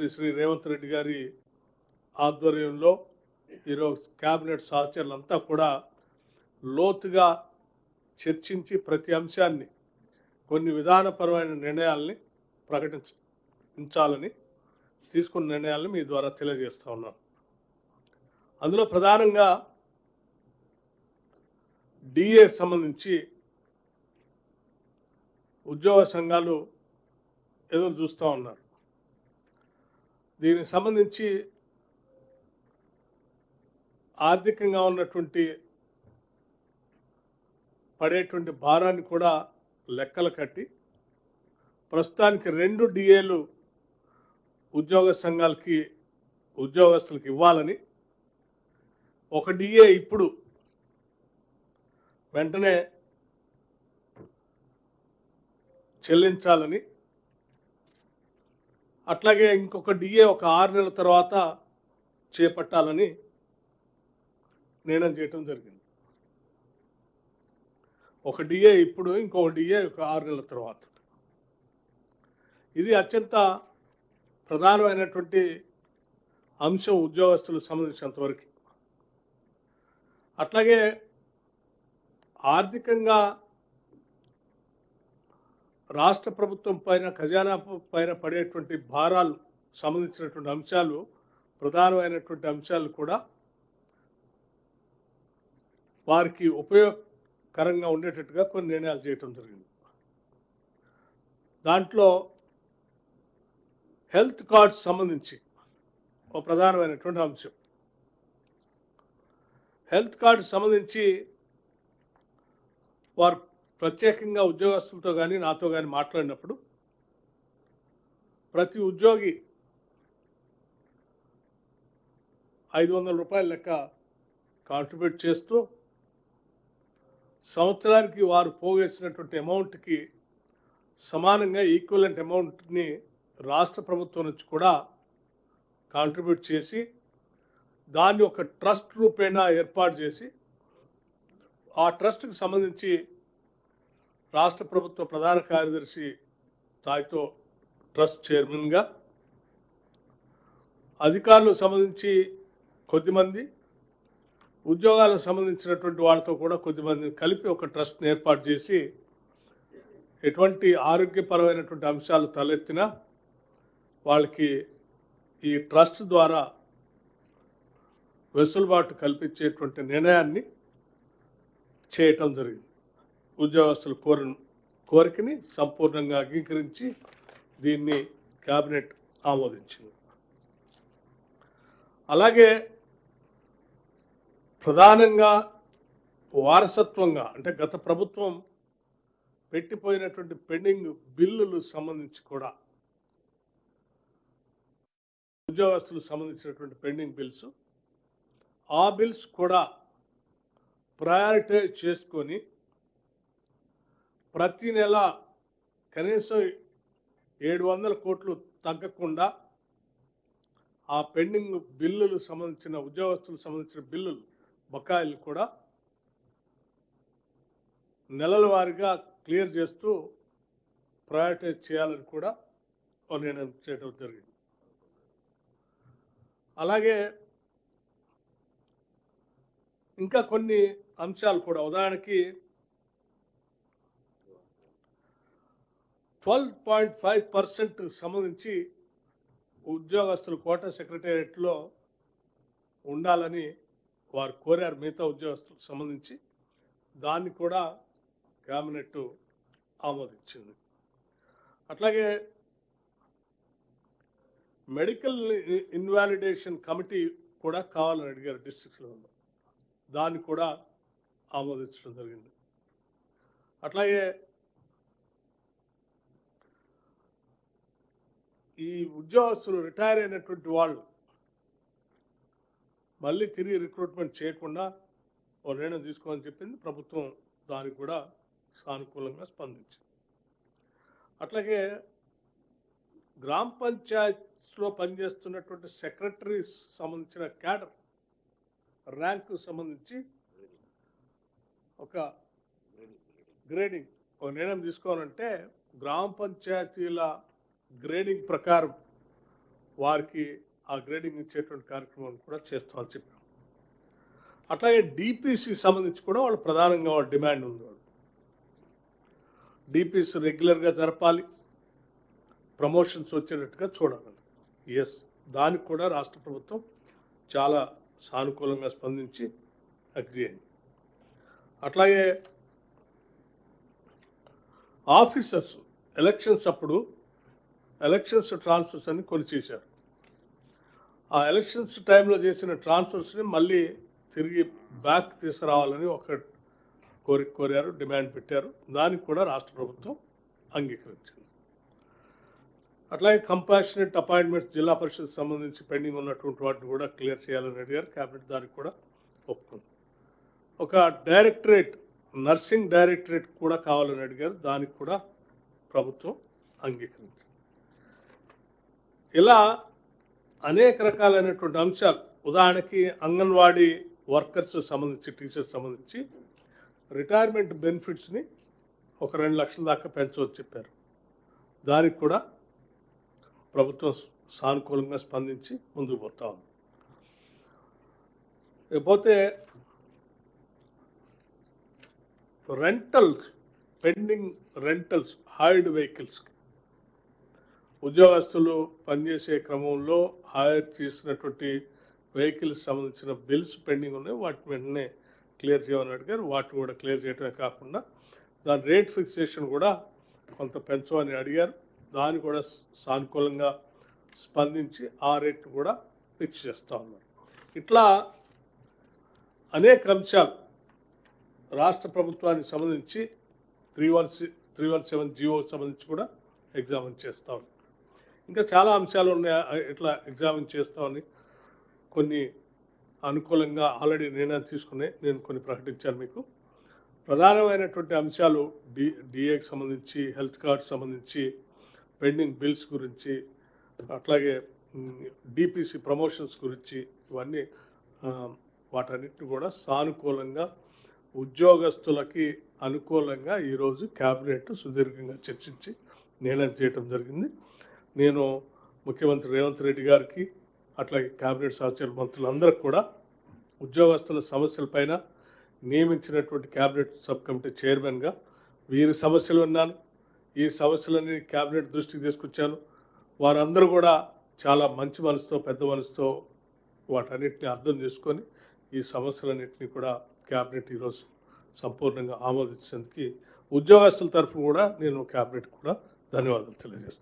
ముఖ్యమంత్రి శ్రీ రేవంత్ రెడ్డి గారి ఆధ్వర్యంలో ఈరోజు క్యాబినెట్ సహచరులంతా కూడా లోతుగా చర్చించి ప్రతి అంశాన్ని కొన్ని విధానపరమైన నిర్ణయాల్ని ప్రకటించాలని తీసుకున్న నిర్ణయాలను మీ ద్వారా తెలియజేస్తా ఉన్నాను. అందులో ప్రధానంగా డిఏ సంబంధించి ఉద్యోగ సంఘాలు ఎదురు చూస్తూ ఉన్నారు. దీనికి సంబంధించి ఆర్థికంగా ఉన్నటువంటి పడేటువంటి భారాన్ని కూడా లెక్కలు కట్టి ప్రస్తుతానికి రెండు డిఏలు ఉద్యోగ సంఘాలకి ఉద్యోగస్తులకు ఇవ్వాలని ఒక డిఏ ఇప్పుడు వెంటనే చెల్లించాలని అట్లాగే ఇంకొక డిఏ ఒక ఆరు నెలల తర్వాత చేపట్టాలని నిర్ణయం చేయటం జరిగింది. ఒక డిఏ ఇప్పుడు ఇంకొక డిఏ ఒక ఆరు నెలల తర్వాత. ఇది అత్యంత ప్రధానమైనటువంటి అంశం ఉద్యోగస్తులకు సంబంధించినంతవరకు అట్లాగే ఆర్థికంగా రాష్ట్ర ప్రభుత్వం పైన ఖజానా పైన పడేటువంటి భారాలు సంబంధించినటువంటి అంశాలు ప్రధానమైనటువంటి అంశాలు కూడా వారికి ఉపయోగకరంగా ఉండేటట్టుగా కొన్ని నిర్ణయాలు చేయటం జరిగింది. దాంట్లో హెల్త్ కార్డ్స్ సంబంధించి ఒక ప్రధానమైనటువంటి అంశం. హెల్త్ కార్డు సంబంధించి వారు ప్రత్యేకంగా ఉద్యోగస్తులతో కానీ నాతో కానీ మాట్లాడినప్పుడు ప్రతి ఉద్యోగి ఐదు వందల రూపాయల లెక్క కాంట్రిబ్యూట్ చేస్తూ సంవత్సరానికి వారు పోగేసినటువంటి అమౌంట్కి సమానంగా ఈక్వలెంట్ అమౌంట్ని రాష్ట్ర ప్రభుత్వం నుంచి కూడా కాంట్రిబ్యూట్ చేసి దాన్ని ఒక ట్రస్ట్ రూపేణా ఏర్పాటు చేసి ఆ ట్రస్ట్కి సంబంధించి రాష్ట్ర ప్రభుత్వ ప్రధాన కార్యదర్శి స్థాయితో ట్రస్ట్ చైర్మన్గా అధికారులకు సంబంధించి కొద్దిమంది ఉద్యోగాలకు సంబంధించినటువంటి వాళ్ళతో కూడా కొద్దిమంది కలిపి ఒక ట్రస్ట్ని ఏర్పాటు చేసి ఎటువంటి ఆరోగ్యపరమైనటువంటి అంశాలు తలెత్తినా వాళ్ళకి ఈ ట్రస్ట్ ద్వారా వెసులుబాటు కల్పించేటువంటి నిర్ణయాన్ని చేయటం జరిగింది. ఉద్యోగస్తుల కోరి కోరికని సంపూర్ణంగా అంగీకరించి దీన్ని కేబినెట్ ఆమోదించింది. అలాగే ప్రధానంగా వారసత్వంగా అంటే గత ప్రభుత్వం పెట్టిపోయినటువంటి పెండింగ్ బిల్లులు సంబంధించి కూడా ఉద్యోగస్తులకు సంబంధించినటువంటి పెండింగ్ బిల్స్ ఆ బిల్స్ కూడా ప్రయారిటైజ్ చేసుకొని ప్రతి నెల కనీసం ఏడు వందల కోట్లు తగ్గకుండా ఆ పెండింగ్ బిల్లులు సంబంధించిన ఉద్యోగస్తులకు సంబంధించిన బిల్లులు బకాయిలు కూడా నెలల వారీగా క్లియర్ చేస్తూ ప్రయారిటైజ్ చేయాలని కూడా ఓ నిర్ణయం చేయడం జరిగింది. అలాగే ఇంకా కొన్ని అంశాలు కూడా. ఉదాహరణకి ట్వెల్వ్ పాయింట్ ఫైవ్ పర్సెంట్ సంబంధించి ఉద్యోగస్తులు కోట సెక్రటేరియట్లో ఉండాలని వారు కోరారు. మిగతా ఉద్యోగస్తులకు సంబంధించి దాన్ని కూడా క్యాబినెట్ ఆమోదించింది. అట్లాగే మెడికల్ ఇన్వాలిడేషన్ కమిటీ కూడా కావాలని అడిగారు డిస్ట్రిక్ట్లో దాన్ని కూడా ఆమోదించడం జరిగింది. అట్లాగే ఈ ఉద్యోగస్తులు రిటైర్ అయినటువంటి వాళ్ళు మళ్ళీ తిరిగి రిక్రూట్మెంట్ చేయకుండా ఓ నిర్ణయం తీసుకోమని చెప్పింది. ప్రభుత్వం దానికి కూడా సానుకూలంగా స్పందించింది. అట్లాగే గ్రామ పంచాయత్లో పనిచేస్తున్నటువంటి సెక్రటరీస్ సంబంధించిన క్యాడర్ ర్యాంకు సంబంధించి ఒక గ్రేడింగ్ ఒక నిర్ణయం తీసుకోవాలంటే గ్రామ పంచాయతీల గ్రేడింగ్ ప్రకారం వారికి ఆ గ్రేడింగ్ ఇచ్చేటువంటి కార్యక్రమం కూడా చేస్తామని చెప్పాం అట్లాగే డిపిసి సంబంధించి కూడా వాళ్ళు ప్రధానంగా వాళ్ళ డిమాండ్ ఉంది వాళ్ళు డిపిసి రెగ్యులర్గా జరపాలి. ప్రమోషన్స్ వచ్చేటట్టుగా చూడాలి. ఎస్ దానికి కూడా రాష్ట్ర ప్రభుత్వం చాలా సానుకూలంగా స్పందించి అగ్రి అయింది. అట్లాగే ఆఫీసర్స్ ఎలక్షన్స్ అప్పుడు ఎలక్షన్స్ ట్రాన్స్ఫర్స్ అని కొని చేశారు ఆ ఎలక్షన్స్ టైంలో చేసిన ట్రాన్స్ఫర్స్ని మళ్ళీ తిరిగి బ్యాక్ తీసుకురావాలని ఒక కోరిక కోరారు డిమాండ్ పెట్టారు. దానికి కూడా రాష్ట్ర ప్రభుత్వం అంగీకరించింది. అట్లాగే కంపాషనేట్ అపాయింట్మెంట్స్ జిల్లా పరిషత్ సంబంధించి పెండింగ్ ఉన్నటువంటి వాటిని కూడా క్లియర్ చేయాలని అడిగారు. క్యాబినెట్ దానికి కూడా ఒప్పుకుంది. ఒక డైరెక్టరేట్ నర్సింగ్ డైరెక్టరేట్ కూడా కావాలని అడిగారు. దానికి కూడా ప్రభుత్వం అంగీకరించింది. ఇలా అనేక రకాలైనటువంటి అంశాలు ఉదాహరణకి అంగన్వాడీ వర్కర్స్ సంబంధించి టీచర్స్ సంబంధించి రిటైర్మెంట్ బెనిఫిట్స్ని ఒక రెండు లక్షల దాకా పెంచవచ్చు చెప్పారు. దానికి కూడా ప్రభుత్వం సానుకూలంగా స్పందించి ముందుకు పోతా ఉంది. ఇకపోతే రెంటల్స్ పెండింగ్ రెంటల్స్ హైర్డ్ వెహికల్స్కి ఉద్యోగస్తులు పనిచేసే క్రమంలో హైర్ చేసినటువంటి వెహికల్స్ సంబంధించిన బిల్స్ పెండింగ్ ఉన్నాయి. వాటిని వెంటనే క్లియర్ చేయమని అడిగారు. వాటిని కూడా క్లియర్ చేయడమే కాకుండా దాని రేట్ ఫిక్సేషన్ కూడా కొంత పెంచమని అడిగారు. దాన్ని కూడా సానుకూలంగా స్పందించి ఆ రేట్ కూడా ఫిక్స్ చేస్తూ ఉన్నారు. ఇట్లా అనేక అంశాలు రాష్ట్ర ప్రభుత్వానికి సంబంధించి three one three one seven G O సంబంధించి కూడా ఎగ్జామిన్ చేస్తా ఉన్నాం ఇంకా చాలా అంశాలు ఉన్నాయి. ఇట్లా ఎగ్జామిన్ చేస్తామని కొన్ని అనుకూలంగా ఆల్రెడీ నిర్ణయం తీసుకున్నాయి. నేను కొన్ని ప్రకటించాను మీకు. ప్రధానమైనటువంటి అంశాలు డి డిఏకి సంబంధించి హెల్త్ కార్డ్ సంబంధించి పెండింగ్ బిల్స్ గురించి అట్లాగే డిపిసి ప్రమోషన్స్ గురించి ఇవన్నీ వాటన్నిటిని కూడా సానుకూలంగా ఉద్యోగస్తులకి అనుకూలంగా ఈరోజు క్యాబినెట్ సుదీర్ఘంగా చర్చించి నిర్ణయం చేయడం జరిగింది. నేను ముఖ్యమంత్రి రేవంత్ రెడ్డి గారికి అట్లాగే క్యాబినెట్ సహచర మంత్రులందరికీ కూడా ఉద్యోగస్తుల సమస్యలపైన నియమించినటువంటి క్యాబినెట్ సబ్ కమిటీ చైర్మన్గా వీరి సమస్యలు విన్నాను. ఈ సమస్యలని క్యాబినెట్ దృష్టికి తీసుకొచ్చాను. వారందరూ కూడా చాలా మంచి మనసుతో పెద్ద మనసుతో వాటన్నిటిని అర్థం చేసుకొని ఈ సమస్యలన్నింటినీ కూడా క్యాబినెట్ ఈరోజు సంపూర్ణంగా ఆమోదించేందుకు ఉద్యోగస్తుల తరఫున కూడా నేను క్యాబినెట్ కూడా ధన్యవాదాలు తెలియజేస్తాను